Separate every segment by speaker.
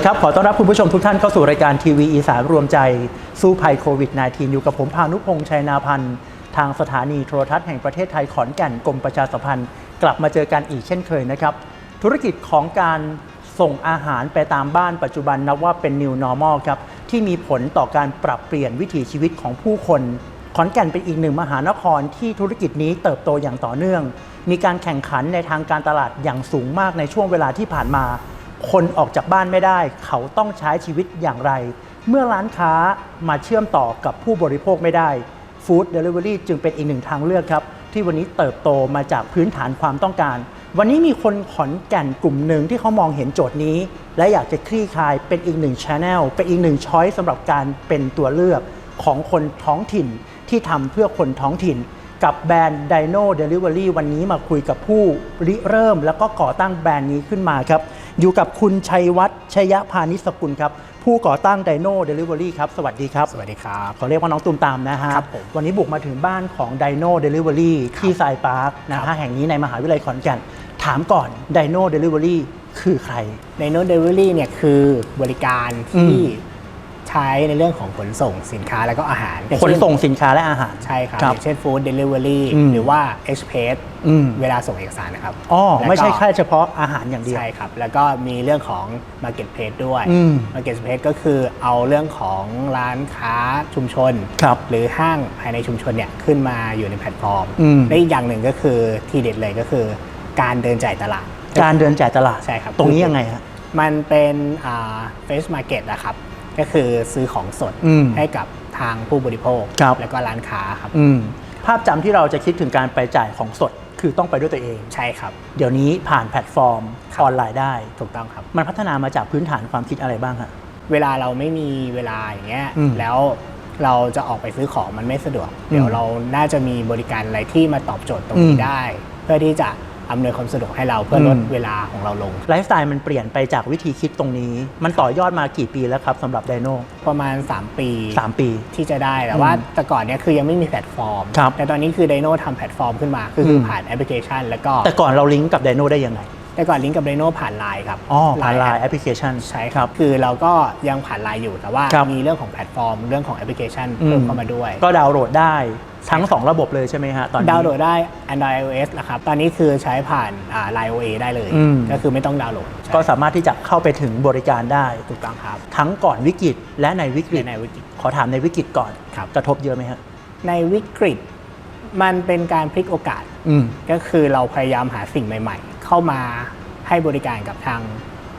Speaker 1: สดีครับ ขอต้อนรับคุณผู้ชมทุกท่านเข้าสู่รายการทีวีอีสานรวมใจ สู้ภัยโควิด -19 อยู่กับผมพานุพงษ์ชัยนาพันธ์ ทางสถานีโทรทัศน์แห่งประเทศไทยขอนแก่นกรมประชาสัมพันธ์ กลับมาเจอกันอีกเช่นเคยนะครับ ธุรกิจของการส่งอาหารไปตามบ้านปัจจุบันนับว่าเป็น new normal ครับ ที่มีผลต่อการปรับเปลี่ยนวิถีชีวิตของผู้คนขอนแก่นเป็นอีกหนึ่งมหานครที่ธุรกิจนี้เติบโตอย่างต่อเนื่อง มีการแข่งขันในทางการตลาดอย่างสูงมากในช่วงเวลาที่ผ่านมา คนออกจากบ้านไม่ได้ เขาต้องใช้ชีวิตอย่างไร เมื่อร้านค้ามาเชื่อมต่อกับผู้บริโภคไม่ได้ฟู้ดเดลิเวอรี่จึงเป็นอีกหนึ่งทางเลือกครับ ที่วันนี้เติบโตมาจากพื้นฐานความต้องการ วันนี้มีคนขอนแก่นกลุ่มหนึ่งที่เขามองเห็นโจทย์นี้ และอยากจะคลี่คลายเป็นอีกหนึ่งชแนลเป็นอีกหนึ่งช้อยสำหรับการเป็นตัวเลือกของคนท้องถิ่นที่ทำเพื่อคนท้องถิ่น กับแบรนด์ Dino Delivery วันนี้มาคุยกับผู้ริเริ่ม แล้วก็ก่อตั้งแบรนด์นี้ขึ้นมาครับ อยู่กับคุณชัยวัฒน์ชยพานิสกุลครับ ผู้ก่อตั้ง Dino Delivery ครับ สวัสดีครับ
Speaker 2: สวัสดีครับ
Speaker 1: ขอเรียกว่าน้องตูมตามนะฮะ
Speaker 2: ครับผม
Speaker 1: วันนี้บุกมาถึงบ้านของ Dino Delivery ที่สายพาร์คนะ
Speaker 2: ครั
Speaker 1: ฮะ
Speaker 2: บ
Speaker 1: แห่งนี้ในมหาวิทยาลัยขอนแก่นถามก่อน Dino Delivery คือใคร
Speaker 2: ในโน้ตเดลิเวอรี่เนี่ยคือบริการ
Speaker 1: อื
Speaker 2: ที่
Speaker 1: ม
Speaker 2: ใช้ในเรื่องของขนส่งสินค้าแล้วก็อาหารอย่าง
Speaker 1: ขน
Speaker 2: เช่
Speaker 1: ส่งสินค้าและอาหาร
Speaker 2: ใช่ครับ
Speaker 1: ครั
Speaker 2: อบย่างเช่นฟู้ดเดลิเวอรี่
Speaker 1: อืม
Speaker 2: หรือว่าเอ็กเพรส
Speaker 1: อืม
Speaker 2: เวลาส่งเอกสารนะครับ
Speaker 1: อ๋อ
Speaker 2: แล้วก็
Speaker 1: ไม่ใช่แค่เฉพาะอาหารอย่างเดียว
Speaker 2: ใช่ครับ แล้วก็มีเรื่องของ Marketplace ด้วย
Speaker 1: อืม
Speaker 2: Marketplace ก็คือเอาเรื่องของร้านค้าชุมชน
Speaker 1: ครับ
Speaker 2: หรือห้างภายในชุมชนเนี่ยขึ้นมาอยู่ในแพลตฟอร์ม
Speaker 1: อืม
Speaker 2: และอีกอย่างหนึ่งก็คือทีเด็ดเลยก็คือ การเดินจ่ายตลาด
Speaker 1: การเดินจ่ายตลาด
Speaker 2: ใช่ครับ
Speaker 1: ตรงนี้ยังไงฮะ
Speaker 2: มันเป็นเฟสมาร์เก็ตนะครับ ก็คือซื้อของสด
Speaker 1: อืม
Speaker 2: ให้กับทางผู้บริโภค
Speaker 1: ครับ
Speaker 2: แล้วก็ร้านค้าครับ
Speaker 1: อืมภาพจำที่เราจะคิดถึงการไปจ่ายของสดคือต้องไปด้วยตัวเอง
Speaker 2: ใช่ครับ
Speaker 1: เดี๋ยวนี้ผ่านแพลตฟอร์ม
Speaker 2: ครับ
Speaker 1: ออนไลน์ได้
Speaker 2: ถูกต้องครับ
Speaker 1: มันพัฒนามาจากพื้นฐานความคิดอะไรบ้างฮะ
Speaker 2: เวลาเราไม่มีเวลาอย่างเงี้ย
Speaker 1: อืม
Speaker 2: แล้วเราจะออกไปซื้อของมันไม่สะดวก
Speaker 1: อืม
Speaker 2: เดี๋ยวเราน่าจะมีบริการอะไรที่มาตอบโจทย์ตรง
Speaker 1: อื
Speaker 2: นี้
Speaker 1: ม
Speaker 2: ได้ เพื่อที่จะ อำนวยความสะดวกให้เราเพื่อลด
Speaker 1: อืม
Speaker 2: เวลาของเราลง
Speaker 1: ไลฟ์สไตล์มันเปลี่ยนไปจากวิธีคิดตรงนี้ มันต่อยอดมากี่ปีแล้วครับสำหรับไดโน
Speaker 2: ประมาณ 3 ปี
Speaker 1: สามปี
Speaker 2: ที่จะได้แต่ว่า
Speaker 1: อืม
Speaker 2: แต่ก่อนเนี้ยคือยังไม่มีแพลตฟอร์ม
Speaker 1: ครับ
Speaker 2: แต่ตอนนี้คือไดโน่ทำแพลตฟอร์มขึ้นมาคือคือ
Speaker 1: ม
Speaker 2: ผ่านแอปพลิเคชัน แล้วก็
Speaker 1: แต่ก่อนเราลิงก์กับไดโนได้ยังไง
Speaker 2: แต่ก่อนลิงก์กับไดโน่ผ่านไลน์ครับ
Speaker 1: อ๋อผ่านไล
Speaker 2: แอ
Speaker 1: น์
Speaker 2: ป
Speaker 1: แอปพลิเคชัน
Speaker 2: ใช่ครับ คือเราก็ยังผ่านไลน์อยู่แต่ว่า
Speaker 1: ครับ
Speaker 2: มีเรื่องของแพลตฟอร์ม เรื่องของแอปพลิเคชัน
Speaker 1: อืม
Speaker 2: เพิ่มเข้ามาด้วย
Speaker 1: ก็ดาวน์โหลดได้ ทั้ง 2 ระบบเลยใช่ไหมฮะตอนนี้
Speaker 2: ดาวน์โหลดได้ Android iOS นะครับ ตอนนี้คือใช้ผ่านอ่า Line OA ได้เลย
Speaker 1: อืม
Speaker 2: ก็คือไม่ต้องดาวน์โหลดใช่
Speaker 1: ก็สามารถที่จะเข้าไปถึงบริการได้
Speaker 2: ถูกต้องครับ
Speaker 1: ทั้งก่อนวิกฤตและในวิกฤต
Speaker 2: ในวิกฤต
Speaker 1: ขอถามในวิกฤตก่อน
Speaker 2: ครับ
Speaker 1: กระทบเยอะไหมฮะ
Speaker 2: ในวิกฤตมันเป็นการพลิกโอกาส
Speaker 1: อืม
Speaker 2: ก็คือเราพยายามหาสิ่งใหม่ ๆ เข้ามาให้บริการกับทาง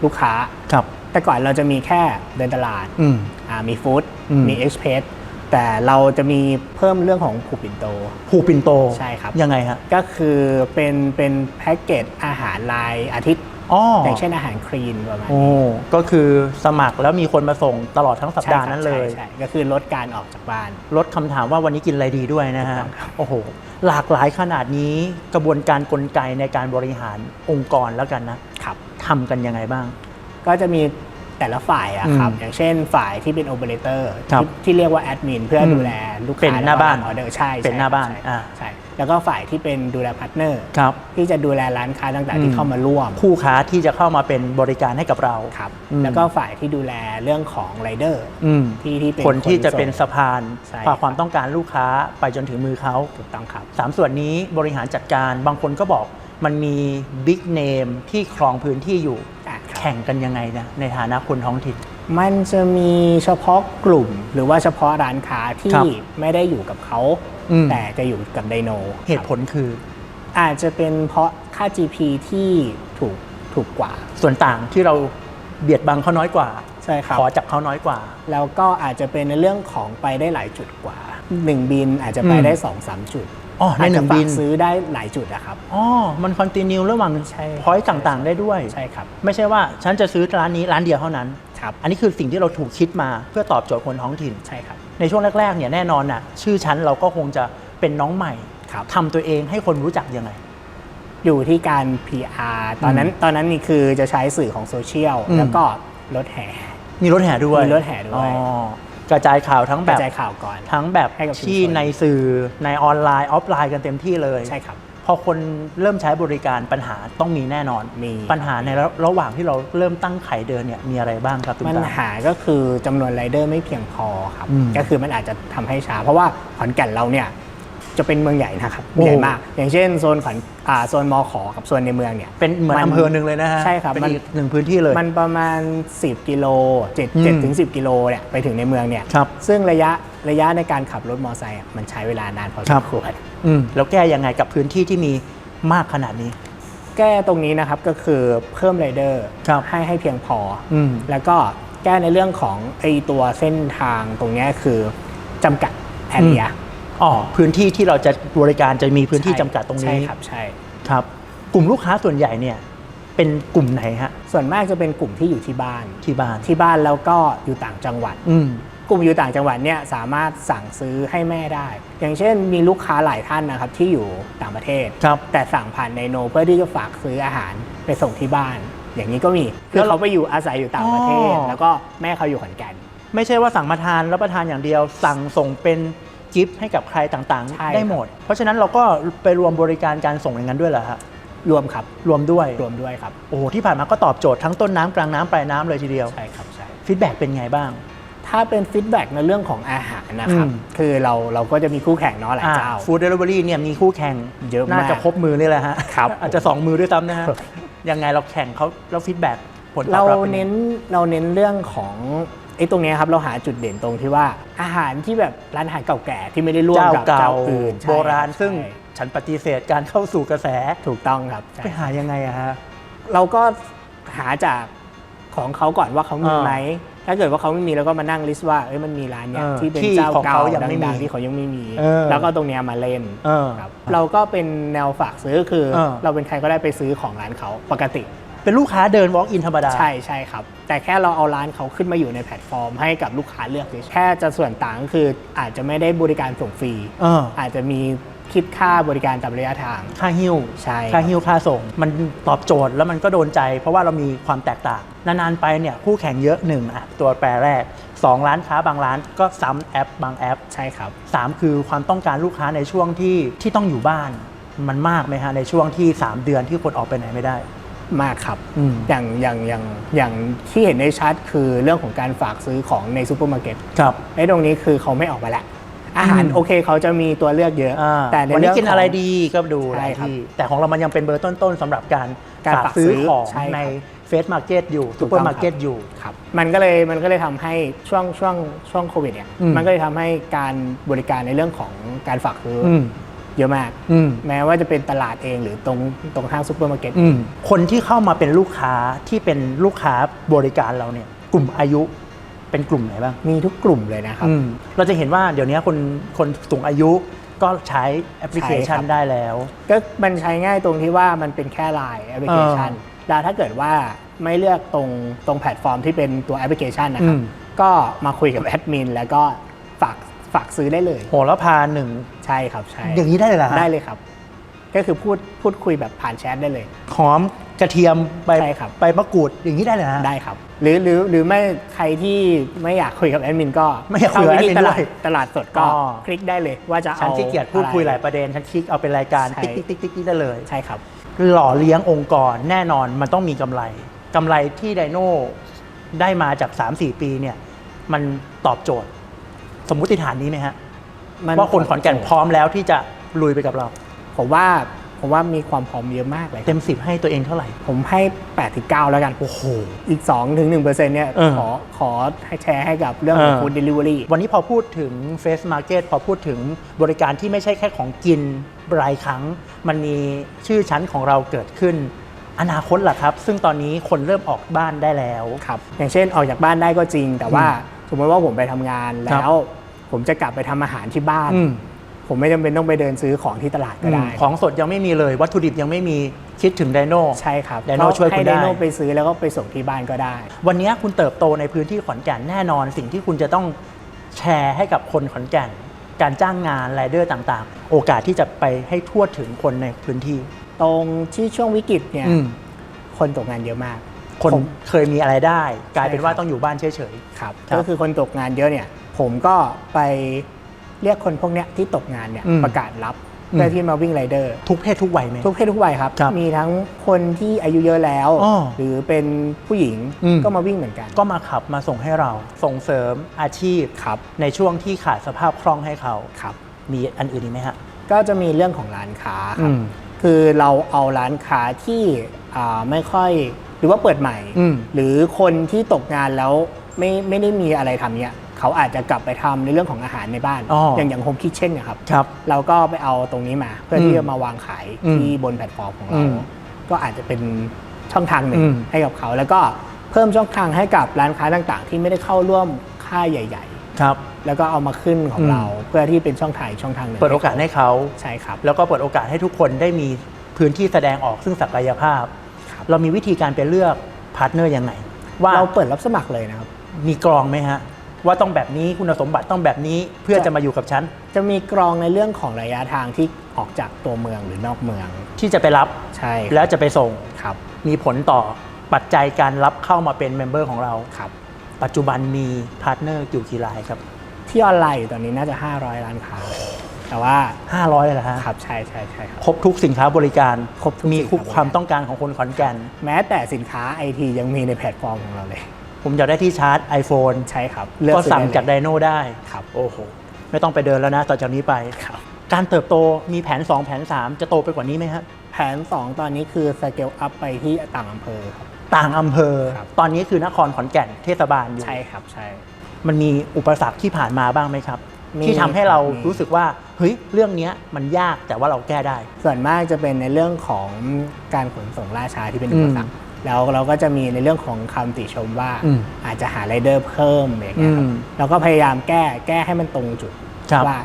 Speaker 2: ลูกค้า
Speaker 1: ครับ
Speaker 2: แต่ก่อนเราจะมีแค่เดินตลาด
Speaker 1: อืม
Speaker 2: อ่ามีฟู้ด
Speaker 1: อืม
Speaker 2: มีเอ็กเพรส แต่เราจะมีเพิ่มเรื่องของผูกปิ่นโต
Speaker 1: ผูปินโต
Speaker 2: ใช่ครับ
Speaker 1: ยังไงฮะ
Speaker 2: ก็คือเป็นเป็นแพ็กเกจอาหารรายอาทิตย์
Speaker 1: อ๋อ
Speaker 2: อย่างเช่นอาหารคลีนประมาณ
Speaker 1: โอ้
Speaker 2: นี้
Speaker 1: ก็คือสมัครแล้วมีคนมาส่งตลอดทั้งสัป
Speaker 2: ใช่
Speaker 1: ดาห์
Speaker 2: ครับ
Speaker 1: นั้นเลย
Speaker 2: ใช่ใช่ก็คือลดการออกจากบ้าน
Speaker 1: ลดคำถามว่าวันนี้กินอะไรดีด้วยนะฮะ
Speaker 2: ถูกต้องครับ
Speaker 1: โอ้โห หลากหลายขนาดนี้กระบวนการกลไกในการบริหารองค์กรแล้วกันนะครับ ทำกันยังไงบ้าง
Speaker 2: ก็จะมี แต่ละฝ่ายอะครับ
Speaker 1: อืม
Speaker 2: อย่างเช่นฝ่ายที่เป็นโอเปอเรเตอร์
Speaker 1: ครับ
Speaker 2: ที่เรียกว่าแอดมินเพื่ออ
Speaker 1: ม
Speaker 2: ดูแลลูกค้า
Speaker 1: เป็นหน้าบ้าน
Speaker 2: ออเดอร์ใช่
Speaker 1: เป็นหน้าบ้าน
Speaker 2: ใช่
Speaker 1: อ่า
Speaker 2: ใช่แล้วก็ฝ่ายที่เป็นดูแลพาร์ทเนอร์
Speaker 1: ครับ
Speaker 2: ที่จะดูแลร้านค้าต่าง
Speaker 1: อืม
Speaker 2: ๆที่เข้ามาร่วม
Speaker 1: คู่ค้าที่จะเข้ามาเป็นบริการให้กับเรา
Speaker 2: ครับ
Speaker 1: อืม
Speaker 2: แล้วก็ฝ่ายที่ดูแลเรื่องของไรเดอร์
Speaker 1: อืม
Speaker 2: ที่ที่เป็น
Speaker 1: คนที่จะ
Speaker 2: ขส่ง
Speaker 1: เป็นสะพาน
Speaker 2: ใช่
Speaker 1: พาความต้องการลูกค้าไปจนถึงมือเขา
Speaker 2: ถูกต้องครับ
Speaker 1: สามส่วนนี้บริหารจัดการบางคนก็บอกมันมีบิ๊กเนมที่ครองพื้นที่อยู่
Speaker 2: อะครับ
Speaker 1: แข่งกันยังไงนะในฐานะคนท้องถิ่น
Speaker 2: มันจะมีเฉพาะกลุ่มหรือว่าเฉพาะร้านค้าที่
Speaker 1: ครับ
Speaker 2: ไม่ได้อยู่กับเขา
Speaker 1: อืม
Speaker 2: แต่จะอยู่กับไดโน
Speaker 1: เหตุผลคือ
Speaker 2: อาจจะเป็นเพราะค่า GP ที่ถูกถูกกว่า
Speaker 1: ส่วนต่างที่เราเบียดบังเขาน้อยกว่า
Speaker 2: ใช่ครับ
Speaker 1: ขอจากเขาน้อยกว่า
Speaker 2: แล้วก็อาจจะเป็นในเรื่องของไปได้หลายจุดกว่าหนึ่งบินอาจจะไป
Speaker 1: อืม
Speaker 2: ได้2อสามจุด
Speaker 1: อ๋อในหนึ่ง
Speaker 2: อาจจะฝาก
Speaker 1: บิน
Speaker 2: ซื้อได้หลายจุดนะครับ
Speaker 1: อ๋อ มันคอนติเนียระหว่าง
Speaker 2: ใช่
Speaker 1: พอยต์ต่างๆ ได้ด้วย
Speaker 2: ใช่ครับ
Speaker 1: ไม่ใช่ว่าฉันจะซื้อร้านนี้ร้านเดียวเท่านั้น
Speaker 2: ครับ
Speaker 1: อันนี้คือสิ่งที่เราถูกคิดมาเพื่อตอบโจทย์คนท้องถิ่น
Speaker 2: ใช่ครับ
Speaker 1: ในช่วงแรกๆ เนี่ยแน่นอนน่ะ ชื่อชั้นเราก็คงจะเป็นน้องใหม่
Speaker 2: ครับ
Speaker 1: ทำตัวเองให้คนรู้จักยังไง
Speaker 2: อยู่ที่การ PR ตอนนั้น ตอนนั้นนี่คือจะใช้สื่อของโซเชียล
Speaker 1: อืม
Speaker 2: แล้วก็รถแห่
Speaker 1: มีรถแห่ด้วย
Speaker 2: มีรถแห่ด้วย
Speaker 1: อ๋อ กระจายข่าวทั้ง
Speaker 2: ก
Speaker 1: แบ
Speaker 2: ระ
Speaker 1: บ
Speaker 2: จายข่าวก่อน
Speaker 1: ทั้งแบบ
Speaker 2: ให้กับชุมชน
Speaker 1: ที่ในสื่อในออนไลน์ออฟไลน์กันเต็มที่เลย
Speaker 2: ใช่ครับ
Speaker 1: พอคนเริ่มใช้บริการปัญหาต้องมีแน่นอน
Speaker 2: มี
Speaker 1: ปัญหาในระระหว่างที่เราเริ่มตั้งไข่เดินเนี่ยมีอะไรบ้างครับตุ้ม
Speaker 2: ปัญ
Speaker 1: ตาม
Speaker 2: หาก็คือจำนวนไรเดอร์ไม่เพียงพอครับ
Speaker 1: อืม
Speaker 2: ก็คือมันอาจจะทำให้ช้า เพราะว่าขอนแก่นเราเนี่ย จะเป็นเมืองใหญ่นะครับ
Speaker 1: โอ้
Speaker 2: ใหญ่มาก อย่างเช่นโซนขอนอ่าโซนมอขอกับโซนในเมืองเนี่ย
Speaker 1: เป็นเหมือนอำเภอหนึ่งเลยนะฮะ
Speaker 2: ใช่ครับ
Speaker 1: เป็น
Speaker 2: มัน
Speaker 1: อีกหนึ่งพื้นที่เลย
Speaker 2: มันประมาณ 10 กิโล7
Speaker 1: อืม
Speaker 2: 7ถึง10 กิโลเนี่ยไปถึงในเมืองเนี่ย
Speaker 1: ครับ
Speaker 2: ซึ่งระยะระยะในการขับรถมอเตอร์ไซค์อะมันใช้เวลานานพอส
Speaker 1: ครั
Speaker 2: ม
Speaker 1: บ
Speaker 2: ควร
Speaker 1: อืมแล้วแก้ยังไงกับพื้นที่ที่มีมากขนาดนี้
Speaker 2: แก้ตรงนี้นะครับก็คือเพิ่มไรเดอร์
Speaker 1: ครับ
Speaker 2: ให้ให้เพียงพออ
Speaker 1: อืม
Speaker 2: แล้วก็แก้ในเรื่องของไอตัวเส้นทางตรงเนี้ยคือจำกัดแอเรีย
Speaker 1: อ๋อพื้นที่ที่เราจะบริการจะมีพื้นที่จำกัดตรงนี้
Speaker 2: ใช่ครับใช่
Speaker 1: ครับ กลุ่มลูกค้าส่วนใหญ่เนี่ยเป็นกลุ่มไหนฮะ
Speaker 2: ส่วนมากจะเป็นกลุ่มที่อยู่ที่บ้าน
Speaker 1: ที่บ้าน
Speaker 2: ที่บ้านแล้วก็อยู่ต่างจังหวัด
Speaker 1: อืม
Speaker 2: กลุ่มอยู่ต่างจังหวัดเนี่ยสามารถสั่งซื้อให้แม่ได้ อย่างเช่นมีลูกค้าหลายท่านนะครับที่อยู่ต่างประเทศ
Speaker 1: ครับ
Speaker 2: แต่สั่งผ่านไนโนเพื่อที่จะฝากซื้ออาหารไปส่งที่บ้าน อย่างนี้ก็มีคื
Speaker 1: แล้
Speaker 2: อ
Speaker 1: ว
Speaker 2: เขาไปอยู่อาศัยอยู่ต่างประเทศ
Speaker 1: อ๋อ
Speaker 2: แล้วก็แม่เขาอยู่ขอนแก่น
Speaker 1: ไม่ใช่ว่าสั่งมาทานรับประทานอย่างเดียว สั่งส่งเป็น กิฟต์ให้กับใครต่าง
Speaker 2: ใช่
Speaker 1: ๆ ได้หมด เพราะฉะนั้นเราก็ไปรวมบริการการส่งอย่างนั้นด้วยเหรอฮะ
Speaker 2: รวมครับ
Speaker 1: รวมด้วย
Speaker 2: รวมด้วยครับ
Speaker 1: โอ้โหที่ผ่านมาก็ตอบโจทย์ทั้งต้นน้ำกลางน้ำปลายน้ำเลยทีเดียว
Speaker 2: ใช่ครับใช่
Speaker 1: ฟีดแบ็กเป็นไงบ้าง
Speaker 2: ถ้าเป็นฟีดแบ็กในเรื่องของอาหารนะครับ
Speaker 1: อืม
Speaker 2: คือเราเราก็จะมีคู่แข่งเนาะหลายเจ้า
Speaker 1: ฟู้ดเดลิเวอรี่เนี่ยมีคู่แข่ง
Speaker 2: เยอะมาก
Speaker 1: น่าจะครบมือนี่แหละฮะ
Speaker 2: ครับ
Speaker 1: อาจจะสองมือด้วยซ้ำนะฮะ ยังไงเราแข่งเขาแล้วฟีดแบ็กผลตอบ
Speaker 2: เรา
Speaker 1: รับป็ไง
Speaker 2: เน้นเราเน้นเรื่องของไอ้ตรงเนี้ยครับเราหาจุดเด่นตรงที่ว่าอาหารที่แบบร้านอาหารเก่าแก่ที่ไม่ได้ร่วม
Speaker 1: เจ้า
Speaker 2: กับ
Speaker 1: เก่า
Speaker 2: เจ้าอื่นใช่
Speaker 1: โบราณ
Speaker 2: คบ
Speaker 1: ซึ่ง
Speaker 2: ใช่
Speaker 1: ฉันปฏิเสธการเข้าสู่กระแส
Speaker 2: ถูกต้องครับใช่
Speaker 1: ไปหายังไงอะฮะ
Speaker 2: เราก็หาจากของเขาก่อนว่าเขามี
Speaker 1: อ่า
Speaker 2: ไหมถ้าเกิดว่าเขาไม่มีเราก็มานั่งลิสต์ว่าเอ้ยมันมีร้านเนี้ย
Speaker 1: เออ
Speaker 2: ที่เป็น
Speaker 1: ที่
Speaker 2: เจ้า
Speaker 1: ของ
Speaker 2: เก่า
Speaker 1: เขายังไม่มี
Speaker 2: ดังๆที่เขายังไม่มี
Speaker 1: เออ
Speaker 2: แล้วก็ตรงเนี้ยมาเล่น
Speaker 1: เออ
Speaker 2: ครับเราก็เป็นแนวฝากซื้อคือ
Speaker 1: เออ
Speaker 2: เราเป็นใครก็ได้ไปซื้อของร้านเขาปกติ
Speaker 1: เป็นลูกค้าเดิน walk in ธรรมดา
Speaker 2: ใช่ใช่ครับ แต่แค่เราเอาร้านเขาขึ้นมาอยู่ในแพลตฟอร์ม ให้กับลูกค้าเลือกเฉยๆแค่จะส่วนต่างก็คืออาจจะไม่ได้บริการส่งฟรี
Speaker 1: เออ
Speaker 2: อาจจะมีคิดค่าบริการตามระยะทาง
Speaker 1: ค่าหิ้ว
Speaker 2: ใช่
Speaker 1: ค่าหิ้วค่าส่ง มันตอบโจทย์แล้วมันก็โดนใจ เพราะว่าเรามีความแตกต่าง นานๆไปเนี่ยคู่แข่งเยอะหนึ่งอะตัวแปรแรก 2 ร้านค้าบางร้านก็ซ้ำแอปบางแอป
Speaker 2: ใช่ครับ
Speaker 1: 3 คือความต้องการลูกค้าในช่วงที่ที่ต้องอยู่บ้าน มันมากไหมฮะในช่วงที่ 3 เดือนที่คนออกไปไหนไม่ได้
Speaker 2: มากครับ
Speaker 1: อืม
Speaker 2: อย่างอย่างอย่างอย่างที่เห็นได้ชัดคือเรื่องของการฝากซื้อของในซูเปอร์มาร์เก็ต
Speaker 1: ครับ
Speaker 2: ไอ้ตรงนี้คือเขาไม่ออกมาแล้วอาหาร
Speaker 1: อืม
Speaker 2: โอเคเขาจะมีตัวเลือกเยอะ
Speaker 1: อ่า
Speaker 2: แต่ใน
Speaker 1: วันนี้
Speaker 2: เรื่อง
Speaker 1: กิน
Speaker 2: ของ
Speaker 1: อะไรดีก็ดู
Speaker 2: ใช่
Speaker 1: หลาย
Speaker 2: ครับ
Speaker 1: ที่แต่ของเรามันยังเป็นเบอร์ต้นๆสำหรับการ
Speaker 2: การ
Speaker 1: ฝาก
Speaker 2: ฝาก
Speaker 1: ซื้อ
Speaker 2: ซื้อ
Speaker 1: ของ
Speaker 2: ใช่ครับ
Speaker 1: ในเฟสมาร์เก็ตอยู่
Speaker 2: ถู
Speaker 1: ซู
Speaker 2: ก
Speaker 1: เปอ
Speaker 2: ต้อง
Speaker 1: ร์มาร์เก็ตอยู่
Speaker 2: ครับมันก็เลยมันก็เลยทำให้ช่วงช่วงช่วงโควิดเนี่ย
Speaker 1: อืม
Speaker 2: มันก็เลยทำให้การบริการในเรื่องของการฝากซื้ออ
Speaker 1: อืม
Speaker 2: เยอะมาก
Speaker 1: อืม
Speaker 2: แม้ว่าจะเป็นตลาดเองหรือตรงตรงห้างซูเปอร์มาร์เก็ต
Speaker 1: อืม คนที่เข้ามาเป็นลูกค้าที่เป็นลูกค้าบริการเราเนี่ย กลุ่มอายุเป็นกลุ่มไหนบ้าง
Speaker 2: มีทุกกลุ่มเลยนะครับ
Speaker 1: อืมเราจะเห็นว่าเดี๋ยวนี้คนคนสูงอายุก็ใช้แอปพลิเคชัน
Speaker 2: ใช่ครับ
Speaker 1: ได้แล้ว
Speaker 2: ก็มันใช้ง่ายตรงที่ว่ามันเป็นแค่ไลน์แอปพลิเคชันแล้วถ้าเกิดว่าไม่เลือกตรงตรงแพลตฟอร์มที่เป็นตัวแอปพลิเคชันนะครับ
Speaker 1: อืม
Speaker 2: ก็มาคุยกับแอดมินแล้วก็ ฝากฝากซื้อได้เลย
Speaker 1: โหระพาหนึ่ง
Speaker 2: ใช่ครับใช่
Speaker 1: อย่างนี้ได้เลยเหรอฮะ
Speaker 2: ได้เลยครับ ก็คือพูดพูดคุยแบบผ่านแชทได้เลย
Speaker 1: หอมกระเทียมใบ
Speaker 2: ใช่ครับ
Speaker 1: ใบมะกรูดอย่างนี้ได้เลยฮะ
Speaker 2: ได้ครับ หรือหรือหรือไม่ใครที่ไม่อยากคุยกับแอดมินก็
Speaker 1: ไม่อยากคุยกับ
Speaker 2: เข้ไปที่
Speaker 1: แอดมิน
Speaker 2: ตลาด
Speaker 1: ด้วย
Speaker 2: ตลาดสดก็
Speaker 1: อ๋อ
Speaker 2: คลิกได้เลยว่าจะ
Speaker 1: ฉัน
Speaker 2: เอา
Speaker 1: ขี้เกียจพูดคุยหลายประเด็น ฉันคลิกเอาเป็นรายการ
Speaker 2: ใช่
Speaker 1: ติ๊กติ๊กติ๊กติ๊กได้เลย
Speaker 2: ใช่ครับ
Speaker 1: หล่อเลี้ยงองค์กรแน่นอนมันต้องมีกำไรกำไรที่ไดโน่ได้มาจาก 3-4 ปีเนี่ยมันตอบโจทย์ สมมุติฐานนี้ไหมฮะ
Speaker 2: มัน
Speaker 1: ว่าคนขอนแก่นพร้อมแล้วที่จะลุยไปกับเรา
Speaker 2: ผมว่าผมว่ามีความพร้อมเยอะมากเลยครับ
Speaker 1: เต็มสิบให้ตัวเองเท่าไหร่
Speaker 2: ผมให้8ถึง9แล้วกัน โอ้โห อีก 2 ถึง1เปอร์เซ็นต์เนี่ย
Speaker 1: เออ
Speaker 2: ขอขอให้แชร์ให้กับเรื่องของ
Speaker 1: เออ
Speaker 2: ฟู้ดเดลิเวอรี่
Speaker 1: วันนี้พอพูดถึง Face Market พอพูดถึงบริการที่ไม่ใช่แค่ของกินรายครั้ง มันมีชื่อชั้นของเราเกิดขึ้น อนาคตล่ะครับ ซึ่งตอนนี้คนเริ่มออกบ้านได้แล้ว
Speaker 2: ครับ อย่างเช่นออกจากบ้านได้ก็จริง แต่ว่าสมมติว่าผมไปทำงาน
Speaker 1: ครับ
Speaker 2: แล้ว ผมจะกลับไปทำอาหารที่บ้าน
Speaker 1: อืม
Speaker 2: ผมไม่จำเป็นต้องไปเดินซื้อของที่ตลาดก็ได้
Speaker 1: ของสดยังไม่มีเลย วัตถุดิบยังไม่มีคิดถึงไดโน่
Speaker 2: ใช่ครับ
Speaker 1: ไดโน่ช่วยคุณ
Speaker 2: ให้
Speaker 1: ได้
Speaker 2: ไดโน่ไปซื้อแล้วก็ไปส่งที่บ้านก็ได้
Speaker 1: วันนี้คุณเติบโตในพื้นที่ขอนแก่นแน่นอน สิ่งที่คุณจะต้องแชร์ให้กับคนขอนแก่น การจ้างงานรายเดอร์ต่างๆ โอกาสที่จะไปให้ทั่วถึงคนในพื้นที่
Speaker 2: ตรงที่ช่วงวิกฤตเนี่ย
Speaker 1: อืม
Speaker 2: คนตกงานเยอะมาก
Speaker 1: คน
Speaker 2: ผม
Speaker 1: เคยมีอะไรได้ กลายเป็น
Speaker 2: ใช่
Speaker 1: ว่า
Speaker 2: ครับ
Speaker 1: ต้องอยู่บ้านเฉย
Speaker 2: ครับ
Speaker 1: ครับ
Speaker 2: ก็คือคนตกงานเยอะเนี่ย ผมก็ไปเรียกคนพวกเนี้ยที่ตกงานเนี่ย
Speaker 1: อืม
Speaker 2: ประกาศรับเพื่อที่มาวิ่งไรเดอร์
Speaker 1: ทุกเพศทุกวัยไหม
Speaker 2: ทุกเพศทุกวัยครับ
Speaker 1: ครับ
Speaker 2: มีทั้งคนที่อายุเยอะแล้ว
Speaker 1: อ้อ
Speaker 2: หรือเป็นผู้หญิง
Speaker 1: อืม
Speaker 2: ก็มาวิ่งเหมือนกัน
Speaker 1: ก็มาขับมาส่งให้เราส่งเสริมอาชีพ
Speaker 2: ครับ
Speaker 1: ในช่วงที่ขาดสภาพคล่องให้เขา
Speaker 2: ครับ
Speaker 1: มีอันอื่นอีกไหมฮะ
Speaker 2: ก็จะมีเรื่องของร้านค้าค
Speaker 1: อื
Speaker 2: รับ
Speaker 1: ม
Speaker 2: คือเราเอาร้านค้าที่อ่าไม่ค่อย หรือว่าเปิดใหม่
Speaker 1: อืม
Speaker 2: หรือคนที่ตกงานแล้วไม่ไม่ได้มีอะไรทำเนี่ย เขาอาจจะกลับไปทำในเรื่องของอาหารในบ้าน
Speaker 1: อ๋อ
Speaker 2: อย่างอย่างโฮมคิทเช่นเนี่ยครับ
Speaker 1: ครับ
Speaker 2: เราก็ไปเอาตรงนี้มาเพื่อ
Speaker 1: อืม
Speaker 2: ที่จะมาวางขาย
Speaker 1: อืม
Speaker 2: ที่บนแพลตฟอร์มของ
Speaker 1: อื
Speaker 2: เรา
Speaker 1: ม
Speaker 2: ก็อาจจะเป็นช่องทางหนึ่ง
Speaker 1: อืม
Speaker 2: ให้กับเขา แล้วก็เพิ่มช่องทางให้กับร้านค้าต่างๆ ที่ไม่ได้เข้าร่วมค่ายใหญ่
Speaker 1: ครับ
Speaker 2: ๆ แล้วก็เอามาขึ้นของ
Speaker 1: อืม
Speaker 2: เราเพื่อที่เป็นช่องทางอีกช่องทางหนึ่ง
Speaker 1: เปิดโอกาสให้เขา
Speaker 2: ใช่ครับ
Speaker 1: แล้วก็เปิดโอกาสให้ทุกคนได้มีพื้นที่แสดงออกซึ่งศักยภาพ
Speaker 2: ครับ
Speaker 1: เรามีวิธีการไปเลือกพาร์ทเนอร์ยังไง ว่า
Speaker 2: เราเปิดรับสมัครเลยนะครับ
Speaker 1: มีกรองไหมฮะ ว่าต้องแบบนี้คุณสมบัติต้องแบบนี้เพื่อ
Speaker 2: จะ
Speaker 1: จะมาอยู่กับฉัน
Speaker 2: จะมีกรองในเรื่องของระยะทางที่ออกจากตัวเมืองหรือนอกเมือง
Speaker 1: ที่จะไปรับ
Speaker 2: ใช่
Speaker 1: แล้วจะไปส่ง
Speaker 2: ครับ
Speaker 1: มีผลต่อปัจจัยการรับเข้ามาเป็นเมมเบอร์ของเรา
Speaker 2: ครับ
Speaker 1: ปัจจุบันมีพาร์ทเนอร์อยู่กี่รายครับ
Speaker 2: ที่ออนไลน์อยู่ตอนนี้น่าจะ 500ล้านค้าแต่ว่า
Speaker 1: 500เลยเหรอฮะ
Speaker 2: ครับใช่ใช่ใช่ครับ
Speaker 1: ครบทุกสินค้าบริการ
Speaker 2: ครบทุก
Speaker 1: มี
Speaker 2: สินค้าบริการ
Speaker 1: ความต้องการของคนขอนแก่น
Speaker 2: แม้แต่สินค้าไอทียังมีในแพลตฟอร์มของเราเลย
Speaker 1: ผมอยากได้ที่ชาร์จ iPhone
Speaker 2: ใช่ครับ
Speaker 1: ก็สั่ง
Speaker 2: ซื้อ
Speaker 1: จากได
Speaker 2: ได้เลย
Speaker 1: โน่ได้
Speaker 2: ครับ
Speaker 1: โอ้โหไม่ต้องไปเดินแล้วนะต่อจากนี้ไป
Speaker 2: ครับ
Speaker 1: การเติบโตมีแผน 2 แผน 3 จะโตไปกว่านี้ไหมฮะ
Speaker 2: แผน 2 ตอนนี้คือสเกลอัพไปที่ต่างอำเภอครับ
Speaker 1: ต่างอำเภอ
Speaker 2: ครับ
Speaker 1: ตอนนี้คือนครขอนแก่นเทศบาลอยู่
Speaker 2: ใช่ครับใช่
Speaker 1: มันมีอุปสรรคที่ผ่านมาบ้างไหมครับ
Speaker 2: มี
Speaker 1: ที่ทำให้เรา
Speaker 2: ครับมี
Speaker 1: รู้สึกว่าเฮ้ยเรื่องเนี้ยมันยากแต่ว่าเราแก้ได้
Speaker 2: ส่วนมากจะเป็นในเรื่องของการขนส่งล่าช้าที่เป็น
Speaker 1: อื
Speaker 2: อุ
Speaker 1: ม
Speaker 2: ปสรรค แล้วเราก็จะมีในเรื่องของคำติชมว่า
Speaker 1: อืม
Speaker 2: อาจจะหาไรเดอร์เพิ่มอย่างเงี้ยครับ
Speaker 1: อืม
Speaker 2: เราก็พยายามแก้แก้ให้มันตรงจุด
Speaker 1: ครับ
Speaker 2: ว่า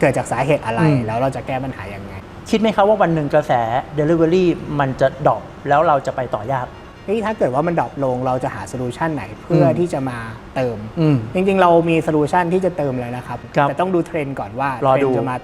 Speaker 2: เกิดจากสาเหตุอะไร
Speaker 1: อืม
Speaker 2: แล้วเราจะแก้ปัญหายังไง
Speaker 1: คิดไหมครับว่าวันหนึ่งกระแส Delivery มันจะดรอปแล้วเราจะไปต่อยาก
Speaker 2: เฮ้ยถ้าเกิดว่ามันดรอปลงเราจะหาโซลูชันไหนเพื่ออ
Speaker 1: ม
Speaker 2: ที่จะมาเติม
Speaker 1: อืม
Speaker 2: จริงๆ เรามีโซลูชันที่จะเติมแล้วนะครับ
Speaker 1: ครับ
Speaker 2: แต่ต้องดูเทรนด์ก่อนว่าร
Speaker 1: อ
Speaker 2: เทร
Speaker 1: ดู
Speaker 2: นด์จะมา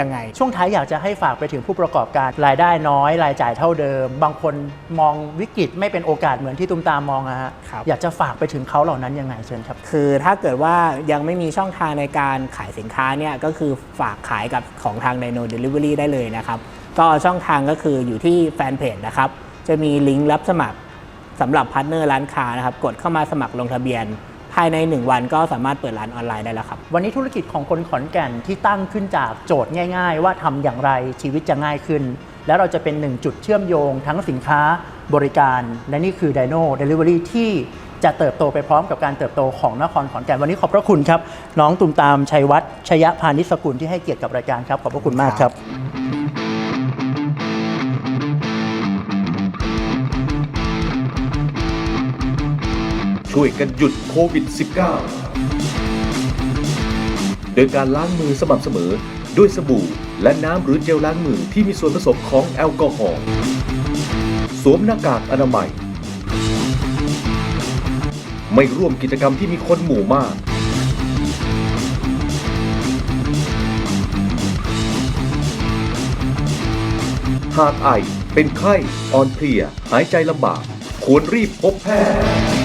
Speaker 2: ยังไง
Speaker 1: ช่วงท้ายอยากจะให้ฝากไปถึงผู้ประกอบการรายได้น้อย รายจ่ายเท่าเดิม บางคนมองวิกฤตไม่เป็นโอกาสเหมือนที่ตุ้มตามมองอะฮะ
Speaker 2: ครับ
Speaker 1: อยากจะฝากไปถึงเขาเหล่านั้นยังไงเชิญครับ
Speaker 2: คือถ้าเกิดว่ายังไม่มีช่องทางในการขายสินค้าเนี่ยก็คือฝากขายกับของทาง Dino Delivery ได้เลยนะครับ ก็ช่องทางก็คืออยู่ที่แฟนเพจนะครับ จะมีลิงก์รับสมัครสำหรับพาร์ทเนอร์ร้านค้านะครับ กดเข้ามาสมัครลงทะเบียน ภายใน 1 วันก็สามารถเปิดร้านออนไลน์ได้แล้วครับ
Speaker 1: วันนี้ธุรกิจของคนขอนแก่นที่ตั้งขึ้นจากโจทย์ง่าย ๆ ว่าทำอย่างไรชีวิตจะง่ายขึ้น แล้วเราจะเป็นหนึ่งจุดเชื่อมโยงทั้งสินค้าบริการ และนี่คือ Dino Delivery ที่จะเติบโตไปพร้อมกับการเติบโตของนครขอนแก่นวันนี้ขอบพระคุณครับ น้องตุมตามชัยวัฒน์ชยพานิชสกุลที่ให้เกียรติกับรายการครับขอบพระคุณมากครับ
Speaker 3: ช่วยกันหยุดโควิด -19 โดยการล้างมือสม่ำเสมอด้วยสบู่และน้ำหรือเจลล้างมือที่มีส่วนผสมของแอลกอฮอล์สวมหน้ากากอนามัย ไม่ร่วมกิจกรรมที่มีคนหมู่มาก หากไอเป็นไข้อ่อนเพลีย หายใจลำบาก ควรรีบพบแพทย์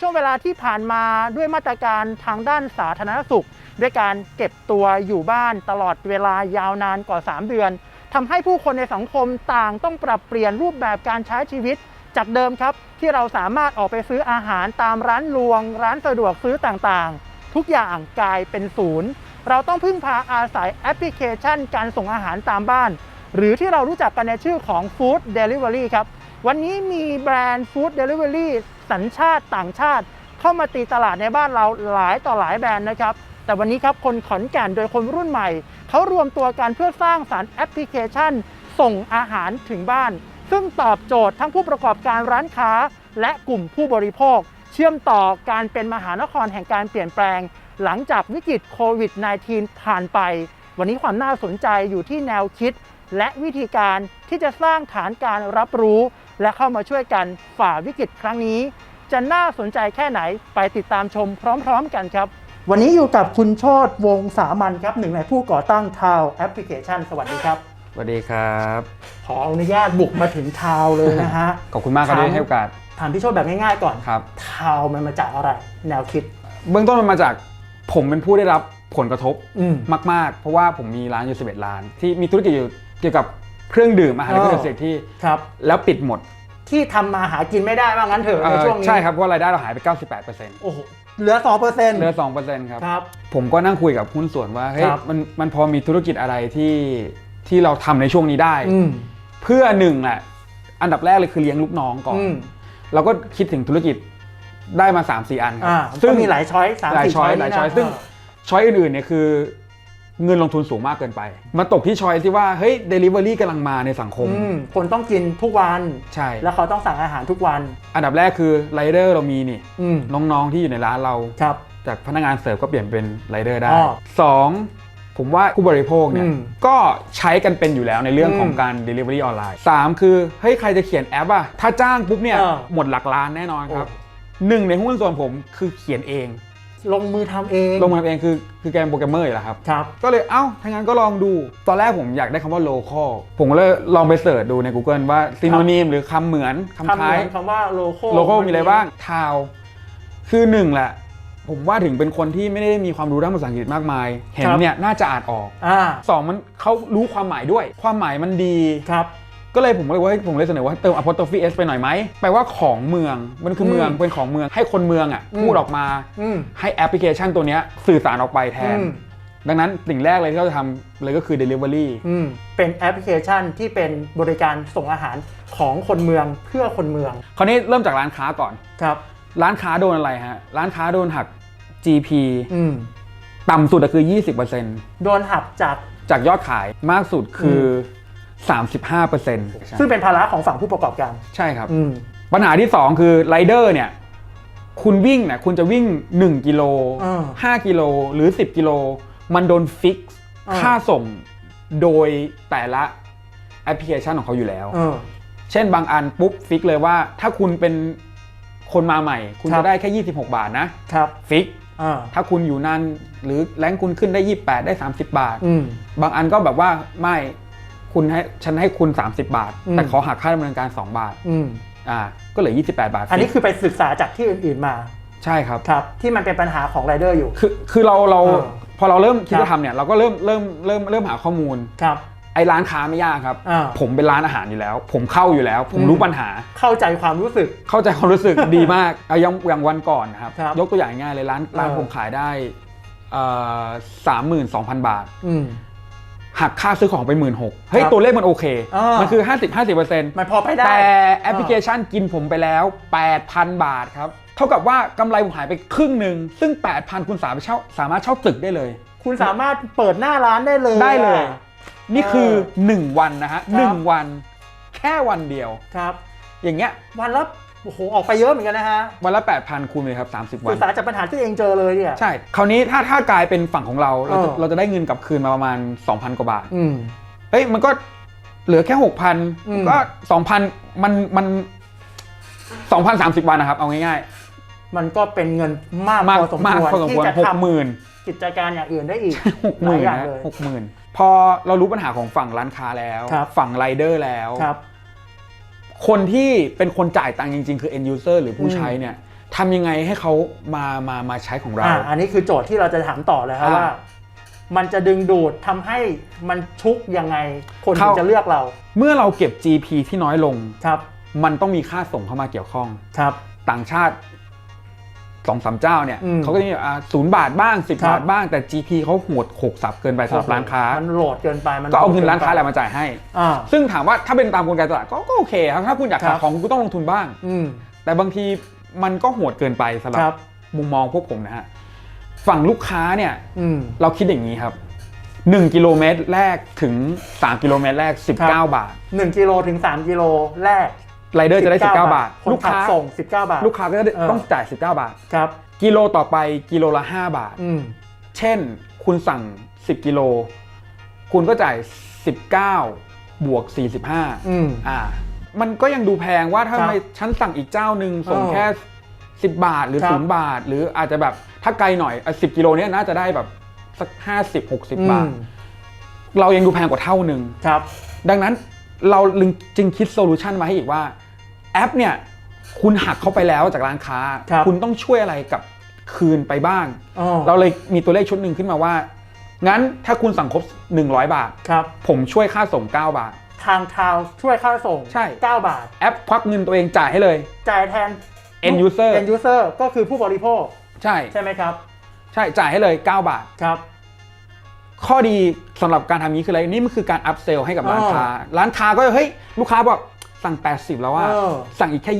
Speaker 1: ช่วงเวลาที่ผ่านมาด้วยมาตรการทางด้านสาธารณสุข ด้วยการเก็บตัวอยู่บ้านตลอดเวลายาวนานกว่า 3 เดือนทำให้ผู้คนในสังคมต่างต้องปรับเปลี่ยนรูปแบบการใช้ชีวิต จากเดิมครับ ที่เราสามารถออกไปซื้ออาหารตามร้านรวง ร้านสะดวกซื้อต่างๆ ทุกอย่างกลายเป็นศูนย์ เราต้องพึ่งพาอาศัยแอปพลิเคชัน การส่งอาหารตามบ้าน หรือที่เรารู้จักกันในชื่อของ Food Delivery ครับวันนี้มีแบรนด์ Food Delivery สัญชาติต่างชาติ เข้ามาตีตลาดในบ้านเราหลายต่อหลายแบรนด์นะครับ แต่วันนี้ครับคนขอนแก่นโดยคนรุ่นใหม่ เขารวมตัวกันเพื่อสร้างสารรค์แอปพลิเคชัน ส่งอาหารถึงบ้าน ซึ่งตอบโจทย์ทั้งผู้ประกอบการร้านค้า และกลุ่มผู้บริโภค เชื่อมต่อการเป็นมหานครแห่งการเปลี่ยนแปลง หลังจากวิกฤตโควิด -19 ผ่านไป วันนี้ความน่าสนใจอยู่ที่แนวคิด และวิธีการที่จะสร้างฐานการรับรู้ และเข้ามาช่วยกันฝ่าวิกฤตครั้งนี้ จะน่าสนใจแค่ไหนไปติดตามชมพร้อมๆกันครับ วันนี้อยู่กับคุณโชตวงสามัญครับหนึ่งในผู้ก่อตั้งทาวแอปพลิเคชัน สวัสดีครับ
Speaker 4: สวัสดีครับ
Speaker 1: ขออนุญาตบุกมาถึงทาวเลยนะฮะ
Speaker 4: ขอบคุณมากครับ
Speaker 1: ครับ
Speaker 4: ที่ให้โอกาส
Speaker 1: ถามพี่โชตแบบง่ายๆก่อน
Speaker 4: ครับ
Speaker 1: ทาวมันมาจากอะไร แนวคิด
Speaker 4: เบื้องต้นมันมาจากผมเป็นผู้ได้รับผลกระทบ
Speaker 5: อืม
Speaker 4: มาก ๆ เพราะว่าผมมีร้านอยู่ 11 ร้าน ที่มีธุรกิจอยู่ เกี่ยวกับเครื่องดื่มอาหารและเครื่องดื่มเสกที่
Speaker 5: ครับ
Speaker 4: แล้วปิดหมด
Speaker 5: ที่ทำมาหากินไม่ได้ว่างั้นเถอะ
Speaker 4: เอ่
Speaker 5: ใน
Speaker 4: อ
Speaker 5: ช่วงนี้
Speaker 4: ใช่ครับเพราะว่ารายได้เราหายไป 98%
Speaker 5: โอ้โหเหลือสองเปอร์เซ็นต์
Speaker 4: เหลือ2%ครับ
Speaker 5: ครับ
Speaker 4: ผมก็นั่งคุยกับหุ้นส่วนว่าเฮ้ย
Speaker 5: ครับ
Speaker 4: มันมันพอมีธุรกิจอะไรที่ที่เราทำในช่วงนี้ได้
Speaker 5: อืม
Speaker 4: เพื่อหนึ่งแหละอันดับแรกเลยคือเลี้ยงลูกน้องก่อน
Speaker 5: อืม
Speaker 4: เราก็คิดถึงธุรกิจได้มา 3 4 อันครั
Speaker 5: อ่า
Speaker 4: ซึ่
Speaker 5: ก็
Speaker 4: ง
Speaker 5: มีหลายช้อยสาม
Speaker 4: หลาย
Speaker 5: สี่
Speaker 4: ช้อย
Speaker 5: นี่
Speaker 4: หลาย
Speaker 5: นะ
Speaker 4: ช้อยซึ่งช้อยอื่นๆเนี่ยคือ เงินลงทุนสูงมากเกินไปมาตกที่ช้อยที่ว่า เฮ้ยเดลิเวอรี่กำลังมาในสังคม
Speaker 5: อืมคนต้องกินทุกวัน
Speaker 4: ใช่
Speaker 5: แล้วเขาต้องสั่งอาหารทุกวัน
Speaker 4: อันดับแรกคือไรเดอร์เรามีนี่
Speaker 5: อืม
Speaker 4: น้องๆที่อยู่ในร้านเรา
Speaker 5: ครับ
Speaker 4: จากพนักงานเสิร์ฟก็เปลี่ยนเป็นไรเดอร์ได้
Speaker 5: อ๋อ
Speaker 4: สองผมว่าผู้บริโภคเนี่ย
Speaker 5: อืม
Speaker 4: ก็ใช้กันเป็นอยู่แล้วในเรื่องของ
Speaker 5: อืม
Speaker 4: การ Delivery ออนไลน์สามคือ เฮ้ย ใครจะเขียนแอปอะถ้าจ้างปุ๊บเนี่ย
Speaker 5: เออ
Speaker 4: หมดหลักล้านแน่นอนครับ
Speaker 5: โอ้
Speaker 4: หนึ่งในหุ้นส่วนผมคือเขียนเอง
Speaker 5: ลงมือทำเอง
Speaker 4: ลงมาเองคือคือแกมโปรแกรมเมอร์อยู่แล้วครับ
Speaker 5: ครับ
Speaker 4: ก็เลยเอ้าถ้างั้นก็ลองดู ตอนแรกผมอยากได้คำว่า local ผมก็เลยลองไปเสิร์ชดูใน Google ว่า synonym หรือคำเหมือนคำ
Speaker 5: คำ
Speaker 4: คล้าย
Speaker 5: เหมือนคำว่าโลโก้
Speaker 4: local มีอะไรบ้าง town คือหนึ่งแหละ ผมว่าถึงเป็นคนที่ไม่ได้มีความรู้ด้านภาษาอังกฤษมากมาย เห็นเนี่ยน่าจะอ่านออก
Speaker 5: อ่า
Speaker 4: สองมันเขารู้ความหมายด้วย ความหมายมันดี
Speaker 5: ครับ
Speaker 4: ก็เลยผมก็เลยว่าผมเลยเสนอว่าเติม apostrophe s ไปหน่อยไหมแปลว่าของเมืองมันคือเมือง
Speaker 5: อืม
Speaker 4: เป็นของเมืองให้คนเมืองอะ
Speaker 5: อืม
Speaker 4: พูดออกมา
Speaker 5: อืม
Speaker 4: ให้แอปพลิเคชันตัวเนี้ยสื่อสารออกไปแทน
Speaker 5: อืม
Speaker 4: ดังนั้นสิ่งแรกเลยที่เราจะทำเลยก็คือ delivery
Speaker 5: อืมเป็นแอปพลิเคชันที่เป็นบริการส่งอาหารของคนเมืองเพื่อคนเมือง
Speaker 4: คราวนี้เริ่มจากร้านค้าก่อน
Speaker 5: ครับ
Speaker 4: ร้านค้าโดนอะไรฮะร้านค้าโดนหัก GP
Speaker 5: อืม
Speaker 4: ต่ำสุดอะคือ 20%
Speaker 5: โดนหักจาก
Speaker 4: จากยอดขายมากสุดคือ 35%
Speaker 5: ซึ่งเป็นภาระของฝั่งผู้ประกอบการ
Speaker 4: ใช่ครับ
Speaker 5: อืม
Speaker 4: ปัญหาที่ 2 คือไรเดอร์เนี่ย คุณวิ่งเนี่ยคุณจะวิ่ง 1 กิโล
Speaker 5: อ่า
Speaker 4: 5 กิโลหรือ 10 กิโล มันโดนฟิกซ์
Speaker 5: อ่า
Speaker 4: ค่าส่งโดยแต่ละแอปพลิเคชันของเขาอยู่แล้ว
Speaker 5: เออ
Speaker 4: เช่นบางอันปุ๊บฟิกเลยว่า ถ้าคุณเป็นคนมาใหม่ คุณ
Speaker 5: ครับ
Speaker 4: จะได้แค่ 26 บาทนะครับฟิก
Speaker 5: อ่า
Speaker 4: ถ้าคุณอยู่นานหรือแรงคุณขึ้นได้ 28 ได้ 30 บาท
Speaker 5: อืม
Speaker 4: บางอันก็แบบว่าไม่ คุณให้ฉันให้คุณ 30 บาท
Speaker 5: อืม
Speaker 4: แต่ขอหักค่าดำเนินการ 2 บาท
Speaker 5: อืม
Speaker 4: อ่าก็เหลือ 28 บาท
Speaker 5: อันนี้
Speaker 4: ฟิก
Speaker 5: คือไปศึกษาจากที่อื่นๆมา
Speaker 4: ใช่ครับ
Speaker 5: ครับ ที่มันเป็นปัญหาของไรเดอร์อยู่
Speaker 4: คือคือเราเรา
Speaker 5: เออ
Speaker 4: พอเราเริ่มคิด
Speaker 5: ครับ
Speaker 4: จะทำเนี่ยเราก็เริ่มเริ่มเริ่มเริ่มหาข้อมูล
Speaker 5: ครับ
Speaker 4: ไอ้ร้านค้าไม่ยากครับ
Speaker 5: อ่า
Speaker 4: ผมเป็นร้านอาหารอยู่แล้ว ผมเข้าอยู่แล้ว ผม
Speaker 5: อืม
Speaker 4: รู้ปัญหา
Speaker 5: เข้าใจความรู้สึก
Speaker 4: เข้าใจความรู้สึก ดีมากเอาอย่างอย่างวันก่อนนะครับ
Speaker 5: ครับ
Speaker 4: ยกตัวอย่างง่ายเลยร้านร้าน
Speaker 5: เออ
Speaker 4: ผมขายได้สามหมื่นสองพันบาท
Speaker 5: อืม
Speaker 4: หักค่าซื้อของไปหมื่นหกเฮ้ย
Speaker 5: ครับ
Speaker 4: ตัวเลขมันโอเค
Speaker 5: อ่ามั
Speaker 4: มันคือ 50 50เปอร์เซ็นต์
Speaker 5: มันพอไปได้
Speaker 4: แต่แอปพลิเคชันกินผมไปแล้ว 8,000 บาทครับ เท่ากับว่ากำไรผมหายไปครึ่งหนึ่ง ซึ่ง 8,000 คุณสามารถเช่าสามารถเช่าตึกได้เลย
Speaker 5: คุณสามารถเปิดหน้าร้านได้เลย
Speaker 4: ได้เลย
Speaker 5: อะ
Speaker 4: นี่คือ
Speaker 5: เออ
Speaker 4: 1 วันนะฮะ
Speaker 5: ครับ
Speaker 4: หนึ่งวัน แค่วันเดียว
Speaker 5: ครับ
Speaker 4: อย่างเงี้ย
Speaker 5: วันละ โอ้โห ออกไปเยอะเหมือนกันนะฮะ
Speaker 4: วันละ 8,000 คูณเลยครับ 30 วั
Speaker 5: ศึ
Speaker 4: น
Speaker 5: กษาจากปัญหาที่ตัวเองเจอเลยเนี่ย
Speaker 4: ใช่ คราวนี้ถ้าถ้ากลายเป็นฝั่งของเราเราจะ
Speaker 5: เออ
Speaker 4: เราจะได้เงินกลับคืนมาประมาณ 2,000 กว่าบาท
Speaker 5: อืม
Speaker 4: เฮ้ยมันก็เหลือแค่
Speaker 5: อืม
Speaker 4: 6,000 ก็ 2,000 มันมัน2,000 30 วันนะครับ เอาง่าย
Speaker 5: มันก็เป็นเงินมาก
Speaker 4: ๆมาก
Speaker 5: พอสม
Speaker 4: มาก
Speaker 5: ควร
Speaker 4: พอสม
Speaker 5: ที่
Speaker 4: ควร
Speaker 5: จะ
Speaker 4: หก
Speaker 5: ท
Speaker 4: หมื่นำ
Speaker 5: กิจการอย่างอื่นได้อีก
Speaker 4: หกหมื่น
Speaker 5: หลายอย่าง
Speaker 4: นะ
Speaker 5: เลย
Speaker 4: หกหมื่นพอเรารู้ปัญหาของฝั่งร้านค้าแล้ว
Speaker 5: ครับ
Speaker 4: ฝั่งไรเดอร์แล้ว
Speaker 5: ครับ
Speaker 4: คนที่เป็นคนจ่ายตังค์จริง ๆ คือ end user หรือผู้
Speaker 5: อืม
Speaker 4: ใช้เนี่ยทำยังไงให้เขามามามาใช้ของเรา
Speaker 5: อ่าอันนี้คือโจทย์ที่เราจะถามต่อเลยครับ
Speaker 4: อ่า
Speaker 5: ว่า มันจะดึงดูดทำให้มันชุกยังไง คนถึง
Speaker 4: เข้า
Speaker 5: จะเลือกเรา
Speaker 4: เมื่อเราเก็บ GP ที่น้อยลง
Speaker 5: ครับ
Speaker 4: มันต้องมีค่าส่งเข้ามาเกี่ยวข้อง
Speaker 5: ครับ
Speaker 4: ต่างชาติ สองสามเจ้าเนี่ย
Speaker 5: อืม
Speaker 4: เขาก็จะมีอ่าศูนย์บาทบ้าง 10
Speaker 5: ครับ
Speaker 4: บาทบ้างแต่ GP เขาโหดโขกสับเกินไปสำหรับร้านค้า
Speaker 5: มันโหลดเกินไปมัน
Speaker 4: ก็เอาเงินร้านค้าแห
Speaker 5: แห
Speaker 4: ละมาจ่ายให้
Speaker 5: อ่า
Speaker 4: ซึ่งถามว่าถ้าเป็นตามกลไกตลาดก็ก็โอเคครับถ้าคุณอยาก
Speaker 5: ครั
Speaker 4: ขาย
Speaker 5: บ
Speaker 4: ของคุณก็ต้องลงทุนบ้าง
Speaker 5: อืม
Speaker 4: แต่บางทีมันก็โหดเกินไปสำหรั
Speaker 5: ครับบ
Speaker 4: มุมมองพวกผมนะฮะฝั่งลูกค้าเนี่ย
Speaker 5: อืม
Speaker 4: เราคิดอย่างนี้ครับ1กิโลเมตรแรกถึง 3 กิโลเมตรแรก 19
Speaker 5: ครับ
Speaker 4: บาท
Speaker 5: หนึ่งกิโลถึง 3 กิโลแรก
Speaker 4: ไรเดอร์จะได้ 19 บาท
Speaker 5: คน
Speaker 4: ลูก
Speaker 5: ขับ
Speaker 4: ค้า
Speaker 5: ส่ง 19 บาท
Speaker 4: ลูกค้าก็จะได้
Speaker 5: เออ
Speaker 4: ต้องจ่าย 19 บาท
Speaker 5: ครับ
Speaker 4: กิโลต่อไปกิโลละ 5 บาท
Speaker 5: อืม
Speaker 4: เช่น คุณสั่ง 10 กิโล คุณก็จ่าย 19 บวก 45
Speaker 5: อืม
Speaker 4: อ่า มันก็ยังดูแพงว่าถ้า
Speaker 5: ครับ
Speaker 4: ไมฉันสั่งอีกเจ้าหนึ่งส่ง
Speaker 5: เออ
Speaker 4: แค่ 10 บาทหรือ
Speaker 5: ครับ
Speaker 4: ศูนย์บาท หรืออาจจะแบบถ้าไกลหน่อยสิบกิโลเนี้ยน่าจะได้แบบสัก 50 60 บาท
Speaker 5: อืม
Speaker 4: เรายังดูแพงกว่าเท่าหนึ่ง
Speaker 5: ครับ
Speaker 4: ดังนั้น เราจึงคิดโซลูชันมาให้อีกว่าแอปเนี่ยคุณหักเข้าไปแล้วจากร้านค้า
Speaker 5: ครับ
Speaker 4: คุณต้องช่วยอะไรกับคืนไปบ้าง
Speaker 5: อ๋อ
Speaker 4: เราเลยมีตัวเลขชุดหนึ่งขึ้นมาว่า งั้นถ้าคุณสั่งครบ 100 บาท
Speaker 5: ครับ
Speaker 4: ผมช่วยค่าส่ง 9 บาท
Speaker 5: ทางทาวช่วยค่าส่ง
Speaker 4: ใช่
Speaker 5: 9 บาท
Speaker 4: แอปควักเงินตัวเองจ่ายให้เลย
Speaker 5: จ่ายแทน
Speaker 4: End user
Speaker 5: end user ก็คือผู้บริโภค
Speaker 4: ใช่
Speaker 5: ใช่ไหมครับ
Speaker 4: ใช่จ่ายให้เลย 9 บาท
Speaker 5: ครับ
Speaker 4: ข้อดีสำหรับการทำนี้คืออะไรนี่มันคือการอัพเซลให้กับร้าน
Speaker 5: อ๋อ
Speaker 4: ค้า ร้านค้าก็เฮ้ยลูกค้าบอกสั่ง 80 แล้วว่า
Speaker 5: เออ
Speaker 4: สั่งอีกแค่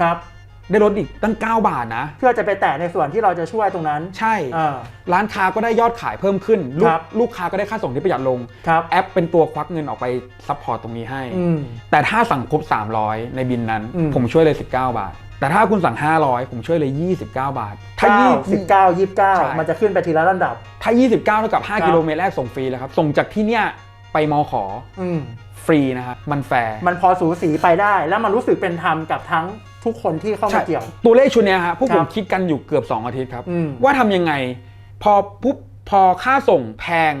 Speaker 5: ครับ
Speaker 4: 20ได้ลดอีกตั้ง 9 บาทนะ
Speaker 5: เพื่อจะไปแตะในส่วนที่เราจะช่วยตรงนั้น
Speaker 4: ใช่
Speaker 5: อ่า
Speaker 4: ร้านค้าก็ได้ยอดขายเพิ่มขึ้น ลูก
Speaker 5: ครับ
Speaker 4: ลูกค้าก็ได้ค่าส่งที่ประหยัดลง
Speaker 5: ครับ
Speaker 4: แอปเป็นตัวควักเงินออกไปซัพพอร์ตตรงนี้ให้
Speaker 5: อืม
Speaker 4: แต่ถ้าสั่งครบ 300 ในบินนั้น
Speaker 5: อืม
Speaker 4: ผมช่วยเลย 19 บาท แต่ถ้าคุณสั่ง 500 ผมช่วยเลย 29 บาท ถ้า
Speaker 5: เก้า
Speaker 4: ยี่
Speaker 5: สิบเก้ายี่สิบเก้า
Speaker 4: ใช่
Speaker 5: มันจะขึ้นไปทีละลำดับ
Speaker 4: ถ้า 29 เท่ากับ
Speaker 5: ครับ
Speaker 4: 5 กิโลเมตรแรกส่งฟรีแล้วครับ ส่งจากที่เนี่ยไปมอขอ
Speaker 5: อืม
Speaker 4: ฟรีนะครับ มันแฟร์
Speaker 5: มันพอสูสีไปได้ แล้วมันรู้สึกเป็นธรรมกับทั้งทุกคนที่เข้ามาเกี่ยว
Speaker 4: ตัวเลขชุดเนี้ยฮะพวก
Speaker 5: ครั
Speaker 4: ผ
Speaker 5: บ
Speaker 4: มคิดกันอยู่เกือบ 2 อาทิตย์ครับ
Speaker 5: อืม
Speaker 4: ว่าทำยังไง พอปุ๊บพอค่าส่งแพง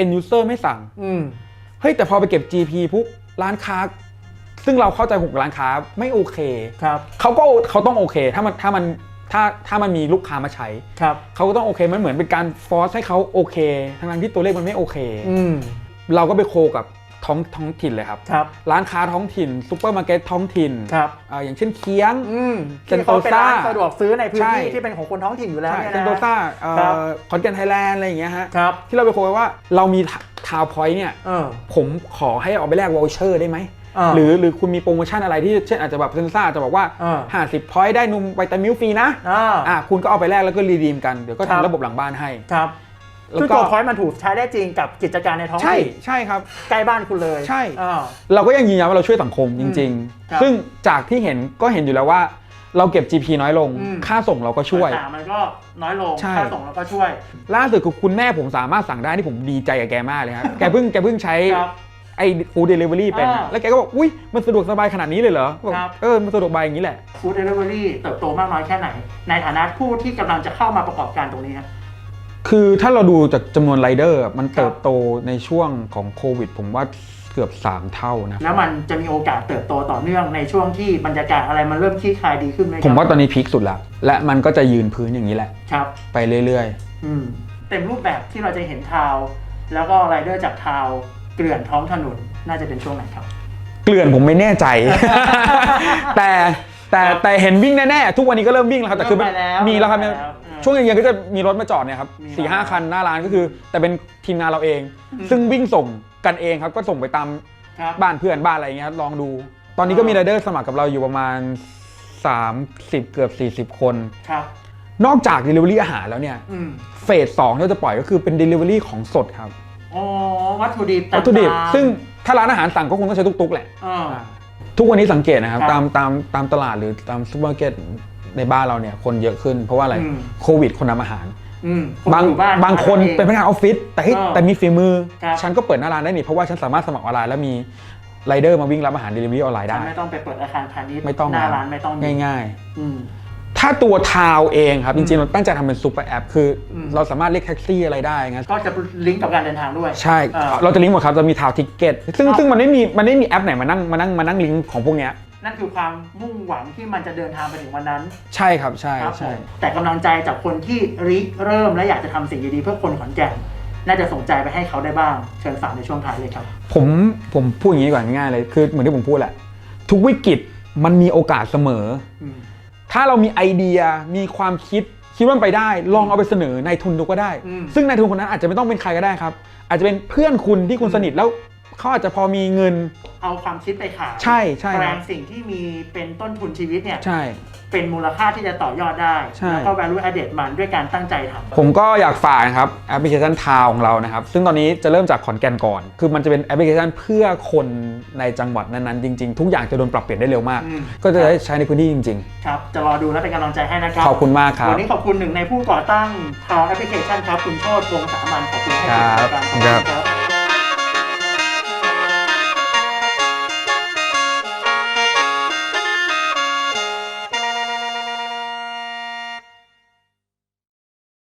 Speaker 4: end user ไม่สั่ง
Speaker 5: อืม
Speaker 4: เฮ้ยแต่พอไปเก็บ GP ปุ๊บร้านค้า ซึ่งเราเข้าใจหุกบร้านค้าไม่โอเค
Speaker 5: ครับ
Speaker 4: เขาก็เขาต้องโอเค ถ้ามันถ้ามันถ้าถ้ามันมีลูกค้ามาใช้
Speaker 5: ครับ
Speaker 4: เขาก็ต้องโอเคมันเหมือนเป็นการฟอร์สให้เขาโอเคทั้งนั้นที่ตัวเลขมันไม่โอเค
Speaker 5: อืม
Speaker 4: เราก็ไปโคกับท้องท้องถิ่นเลยครับ
Speaker 5: ครับ
Speaker 4: ร้านค้าท้องถิ่นซูเปอร์มาร์เก็ตท้องถิ่น
Speaker 5: ครับ
Speaker 4: อ่าอย่างเช่นเคียง
Speaker 5: อืม
Speaker 4: เซ็น
Speaker 5: ที่เขาเป็นร้าน
Speaker 4: โตซ่า
Speaker 5: สะดวกซื้อในพื้นที่
Speaker 4: ใช่
Speaker 5: ที่เป็นของคนท้องถิ่นอยู่แล้ว
Speaker 4: ใช่
Speaker 5: เนี่ย
Speaker 4: เซน
Speaker 5: นะ
Speaker 4: โตซ่าเอ่อ
Speaker 5: ครับ
Speaker 4: ขอนแก่นไทยแลนด์อะไรอย่างเงี้ยฮะ
Speaker 5: ครับ
Speaker 4: ที่เราไปโคไว้ว่าเรามีทาวพอยต์เนี่ย
Speaker 5: เออ
Speaker 4: ผมขอให้เอาไปแลกวอลเชอร์ได้ไหม
Speaker 5: อ่า
Speaker 4: หรือหรือคุณมีโปรโมชั่นอะไรที่เช่นอาจจะแบบเซนซ่าจะบอกว่า
Speaker 5: อ่า
Speaker 4: 50พอยต์ได้นมไวตามิลฟรีนะ
Speaker 5: อ่า
Speaker 4: อะคุณก็เอาไปแลกแล้วก็รีดีมกันเดี๋ยวก็
Speaker 5: ครับ
Speaker 4: ทำระบบหลังบ้านให้
Speaker 5: ครับ
Speaker 4: แล้ว
Speaker 5: ซึ่ง
Speaker 4: ก็
Speaker 5: ตัวพอยต์มันถูกใช้ได้จริงกับกิจการในท้อง
Speaker 4: ใช่
Speaker 5: ถิ่น
Speaker 4: ใช่ครับ
Speaker 5: ใกล้บ้านคุณเลย
Speaker 4: ใช่
Speaker 5: อ่า
Speaker 4: เราก็ยังยืนยันว่าเราช่วยสังคมจริง
Speaker 5: ครับ
Speaker 4: ๆซึ่งจากที่เห็นก็เห็นอยู่แล้วว่าเราเก็บ GP น้อยลง
Speaker 5: อืม
Speaker 4: ค่าส่งเราก็ช่วย
Speaker 5: ต่างๆมันก็น้อยลง
Speaker 4: ใช่
Speaker 5: ค่าส่งเราก็ช่วย
Speaker 4: ล่าสุดคือคุณแม่ผมสามารถสั่งได้ที่ผมดีใจกับแกมากเลยครับ แกเพิ่งแกเพิ่งใช้
Speaker 5: ครับ
Speaker 4: ไอ้ฟู้ดเดลิเวอรี่เป็น
Speaker 5: อ่า
Speaker 4: แล้วแกก็บอกอุ้ยมันสะดวกสบายขนาดนี้เลยเหรอบอก
Speaker 5: ครับ
Speaker 4: เออมันสะดวกสบายอย่างนี้แหละ
Speaker 5: ฟู้ดเดลิเวอรี่เติบโตมากน้อยแค่ไหน ในฐานะผู้ที่กำลังจะเข้ามาประกอบการตรงนี้ครับ
Speaker 4: คือถ้าเราดูจากจำนวนไรเดอร์มันเติบโตในช่วงของโควิด ผมว่าเกือบ 3 เท่านะ
Speaker 5: แล้วมันจะมีโอกาสเติบโตต่อเนื่องในช่วงที่บรรยากาศอะไรมันเริ่มคลี่คลายดีขึ้นไหมครับ
Speaker 4: ผมว่าตอนนี้พีคสุดแล้วและมันก็จะยืนพื้นอย่างนี้แหละ
Speaker 5: ครับ
Speaker 4: ไปเรื่อย
Speaker 5: อืม เต็มรูปแบบที่เราจะเห็นทาวน์แล้วก็ไรเดอร์จากทาวน์ เกลื่อนท้องถนนน่าจะเป็นช่วงไหนครับ
Speaker 4: ๆเกลื่อนผมไม่แน่ใจ แต่แต่
Speaker 5: ครับ
Speaker 4: แต่เห็นวิ่งแน่ๆ ทุกวันนี้ก็เริ่มวิ่งแล้วครับแต่คือมัน
Speaker 5: เริ่มไปแล้ว
Speaker 4: มีแล้วครับ
Speaker 5: เริ่มไปแล้วอืม
Speaker 4: ช่วงเย็นๆก็จะมีรถมาจอดเนี่ยครับ
Speaker 5: มี
Speaker 4: สี่ห้า
Speaker 5: มา
Speaker 4: คันหน้าร้านก็คือ แต่เป็นทีมงานเราเอง
Speaker 5: อืม
Speaker 4: ซึ่งวิ่งส่งกันเองครับก็ส่งไปตาม
Speaker 5: ครับ
Speaker 4: บ้านเพื่อนบ้านอะไรอย่างเงี้ยลองดู ตอนนี้ก็มีไรเดอร์สมัครกับเราอยู่ประมาณ 30 เกือบ 40 คน
Speaker 5: ครับ
Speaker 4: นอกจาก Delivery อาหารแล้วเนี่ย
Speaker 5: อืม
Speaker 4: เฟสสองที่เราจะปล่อยก็คือเป็น Delivery ของสดครับ
Speaker 5: อ๋อวัตถุดิบ
Speaker 4: วัตถุดิบ
Speaker 5: ต่างๆ
Speaker 4: ซึ่งถ้าร้านอาหารสั่งก็คงต้องใช้ตุกๆแหละ
Speaker 5: อ่า
Speaker 4: ทุกวันนี้สังเกตนะครับ
Speaker 5: ครับ
Speaker 4: ตามตามตามตลาดหรือตามซูเปอร์มาร์เก็ตในบ้านเราเนี่ยคนเยอะขึ้น เพราะว่าอะไร
Speaker 5: อืม
Speaker 4: โควิดคนทำอาหาร
Speaker 5: อืม
Speaker 4: บาง
Speaker 5: อยู่บ้าน
Speaker 4: บางคน
Speaker 5: ทำอง
Speaker 4: เป็นพนักงานออฟฟิศแต่เฮ้ย
Speaker 5: เออ
Speaker 4: แต่มีฝีมือ
Speaker 5: ครับ
Speaker 4: ฉันก็เปิดหน้าร้านได้นี่เพราะว่าฉันสามารถสมัครออนไลน์แล้วมีไรเดอร์มาวิ่งรับอาหาร Delivery ออนไลน์
Speaker 5: ฉั
Speaker 4: ได้
Speaker 5: นไม่ต้องไปเปิดอาคารพาณิชย์
Speaker 4: ไม่ต้อง
Speaker 5: หน้า
Speaker 4: แล้ว
Speaker 5: ร้านไม่ต้องมี
Speaker 4: ง่าย
Speaker 5: อืม
Speaker 4: ๆ ถ้าตัวทาวเองครับ จริงๆ เราตั้งใจทำเป็นซูเปอร์แอป คืออ
Speaker 5: ม
Speaker 4: เราสามารถเรียกแท็กซี่อะไรได้งั้น
Speaker 5: ก็จะลิงก์กับการเดินทางด้วย
Speaker 4: ใช่
Speaker 5: อ่า
Speaker 4: เราจะลิงก์หมดครับ จะมีทาวทิกเก็ตซึ่ง
Speaker 5: ครับ
Speaker 4: ซึ่งมันไม่มีมันไม่มีแอปไหนมานั่งมานั่งมานั่งลิงก์ของพวกเนี้ย
Speaker 5: นั่นคือความมุ่งหวังที่มันจะเดินทางไปถึงวันนั้น
Speaker 4: ใช่ครับใช่
Speaker 5: ครับผ
Speaker 4: ใช่
Speaker 5: มแต่กำลังใจจากคนที่ริเริ่มและอยากจะทำสิ่งดีๆเพื่อคนขอนแก่นน่าจะส่งใจไปให้เขาได้บ้าง เชิญฝากในช่วงท้ายเลยครับ
Speaker 4: ผมผมพูดอย่างนี้ก่อนง่ายๆเลยคือเหมือนที่ผมพูดแหละ ทุกวิกฤตมันมีโอกาสเสมอ
Speaker 5: อืม
Speaker 4: ถ้าเรามีไอเดียมีความคิดคิดว่ามันไปได้ ลองเอาไปเสนอในทุนดูก็ได้
Speaker 5: อืม
Speaker 4: ซึ่งนายทุนคนนั้นอาจจะไม่ต้องเป็นใครก็ได้ครับ อาจจะเป็นเพื่อนคุณที่คุณสนิทแล้วเขาอาจจะพอมีเงิน
Speaker 5: เอาความคิดไปขาย
Speaker 4: ใช่ใช่
Speaker 5: แปล
Speaker 4: ครั
Speaker 5: ง
Speaker 4: บ
Speaker 5: สิ่งที่มีเป็นต้นทุนชีวิตเนี่ย
Speaker 4: ใช่
Speaker 5: เป็นมูลค่าที่จะต่อยอดได้
Speaker 4: ใช่
Speaker 5: แล้วก็ value added มันด้วยการตั้งใจทำ
Speaker 4: ผมก็อยากฝากนะครับแอปพลิเคชันทาวของเรานะครับ ซึ่งตอนนี้จะเริ่มจากขอนแก่นก่อน คือมันจะเป็นแอปพลิเคชันเพื่อคนในจังหวัดนั้นๆ จริง ๆ ทุกอย่างจะโดนปรับเปลี่ยนได้เร็วมาก
Speaker 5: อืม
Speaker 4: ก็จะได้ใช้ในพื้นที่จริง
Speaker 5: ครับ จะรอดูและเป็นกำลังใจให้นะครั
Speaker 4: ๆขอบคุณมากครับ
Speaker 5: วันนี้ขอบคุณหนึ่งในผู้ก่อตั้งทาวแอปพลิเคชันครับ คุณโชติวงศ์สามัญขอบคุณให้
Speaker 4: ครับ
Speaker 5: เกียรติรายการขอบคุณครับ